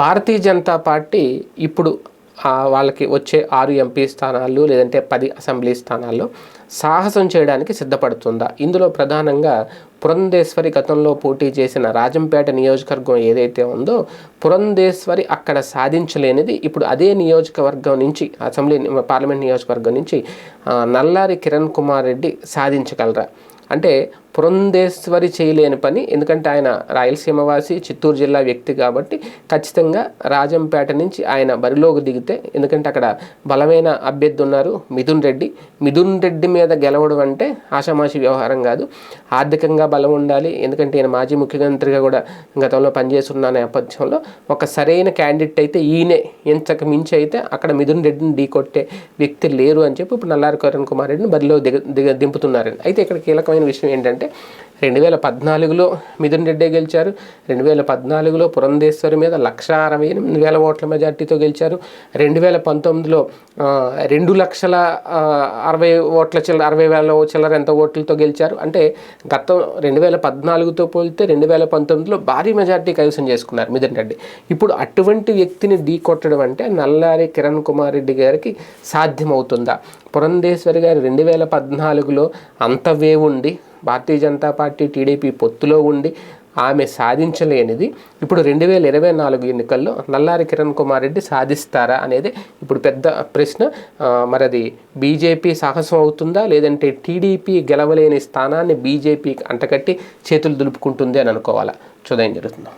భారతీయ Janata party ఇప్పుడు వాళ్ళకి వచ్చే ఆరు ఎంపీ స్థానాలు లేదంటే పది అసెంబ్లీ స్థానాల్లో సాహసం చేయడానికి సిద్ధపడుతుందా? ఇందులో ప్రధానంగా పురంధేశ్వరి గతంలో పోటీ చేసిన రాజంపేట నియోజకవర్గం ఏదైతే ఉందో పురంధేశ్వరి అక్కడ సాధించలేనిది ఇప్పుడు అదే నియోజకవర్గం నుంచి అసెంబ్లీ పార్లమెంట్ నియోజకవర్గం నుంచి నల్లారి కిరణ్ కుమార్ రెడ్డి సాధించగలరా? అంటే పురంధేశ్వరి చేయలేని పని. ఎందుకంటే ఆయన రాయలసీమ వాసి చిత్తూరు జిల్లా వ్యక్తి కాబట్టి ఖచ్చితంగా రాజంపేట నుంచి ఆయన బరిలోకి దిగితే ఎందుకంటే అక్కడ బలమైన అభ్యర్థి ఉన్నారు మిథున్ రెడ్డి. మిథున్ రెడ్డి మీద గెలవడం అంటే ఆషామాషి వ్యవహారం కాదు. ఆర్థికంగా బలం ఉండాలి. ఎందుకంటే ఈయన మాజీ ముఖ్యమంత్రిగా కూడా గతంలో పనిచేస్తున్న నేపథ్యంలో ఒక సరైన క్యాండిడేట్ అయితే ఈయనే. ఎంతకు మించి అయితే అక్కడ మిథున్ రెడ్డిని ఢీకొట్టే వ్యక్తి లేరు అని చెప్పి ఇప్పుడు నల్లారి కిరణ్ కుమార్ రెడ్డిని బరిలో దిగ దిగ దింపుతున్నారని అయితే ఇక్కడ కీలకమైన విషయం ఏంటంటే రెండు వేల పద్నాలుగులో మిథున్ రెడ్డి గెలిచారు రెండు వేల పద్నాలుగులో పురంధేశ్వరి మీద లక్ష అరవై ఎనిమిది వేల ఓట్ల మెజార్టీతో గెలిచారు రెండు వేల పంతొమ్మిదిలో రెండు లక్షల అరవై ఓట్ల చిల్లర అరవై వేల చిల్లర ఎంత ఓట్లతో గెలిచారు. అంటే గతం రెండు వేల పద్నాలుగుతో పోలితే రెండు వేల పంతొమ్మిదిలో భారీ మెజార్టీ కైవసం చేసుకున్నారు మిథున్ రెడ్డి. ఇప్పుడు అటువంటి వ్యక్తిని ఢీ కొట్టడం అంటే నల్లారి కిరణ్ కుమార్ రెడ్డి గారికి సాధ్యమవుతుందా? పురంధేశ్వరి గారు రెండు వేల పద్నాలుగులో అంత వేవుండి భారతీయ జనతా పార్టీ టీడీపీ పొత్తులో ఉండి ఆమె సాధించలేనిది. ఇప్పుడు రెండు వేల ఇరవై నాలుగు ఎన్నికల్లో నల్లారి కిరణ్ కుమార్ రెడ్డి సాధిస్తారా అనేది ఇప్పుడు పెద్ద ప్రశ్న. మరి అది బీజేపీ సాహసం అవుతుందా? లేదంటే టీడీపీ గెలవలేని స్థానాన్ని బీజేపీకి అంటకట్టి చేతులు దులుపుకుంటుంది అని అనుకోవాలా? చూద్దాం జరుగుతుందా.